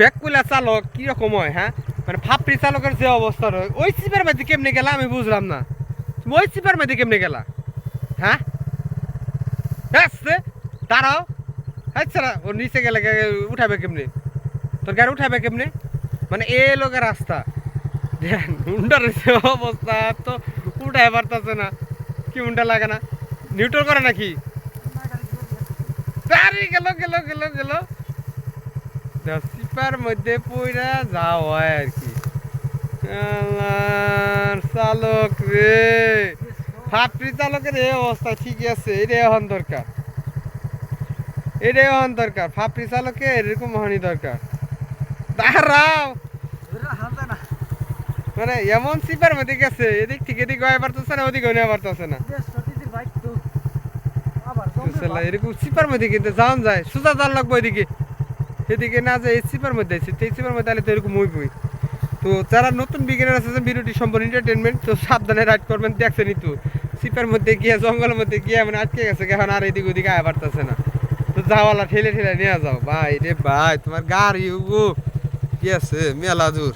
ব্যাকুলা চালক কীরকম হয় হ্যাঁ? মানে ফাপড়ি চালকের যে অবস্থা হয় ওই সিপার মধ্যে কেমনে গেলা আমি বুঝলাম না। তুমি ওই সিপার মধ্যে কেমনে গেলা? হ্যাঁ? আসছে দাঁড়াও। আচ্ছা ও নিচে গেলে উঠাবে কেমনে? তোর গাড়ি উঠাবে কেমনে? মানে এ লোকের রাস্তা। দেখেন উন্ডার যে অবস্থা তো উঠায় পারতেছে না। কি উন্ডা লাগে না? নিউট্রল করে নাকি? তারি গেল গেল গেল। গেল সিপার মধ্যে পইরা যাও হয় আর কি। চালক রে। ফাপড়ি চালকের এই অবস্থা ঠিক আছে এটাই এখন দরকার। এটাই এখন দরকার ফাপড়ি চালকের এরকম হওয়ানি দরকার। দাঁড়াও। মানে এমন সিপার মধ্যে গেছে এদিক থেকে এদিক হয়ে পারতেছে না ওদিক হয়ে পারতেছে না। এরকম সিপার মধ্যে কিন্তু যাওন যায় সোজা যাওয়ার লাগবে এদিকে এদিকে না যে এই সিপার মধ্যে আছে এসিপার সিপার মধ্যে তাহলে তো এরকম হইবই। তো যারা নতুন বিজ্ঞানের আছে ভিডিওটি সম্পূর্ণ এন্টারটেনমেন্ট তো সাবধানে রাইড করবেন, দেখছেন তো সিপার মধ্যে গিয়া, জঙ্গলের মধ্যে গিয়া মানে আটকে গেছে, এখন আর এদিক ওদিকে আয় পারতেছে না। তো যাওয়ালা ঠেলে ঠেলে নিয়ে যাও। ভাই রে ভাই, তোমার গাড়ি কি আছে? মেলা দূর।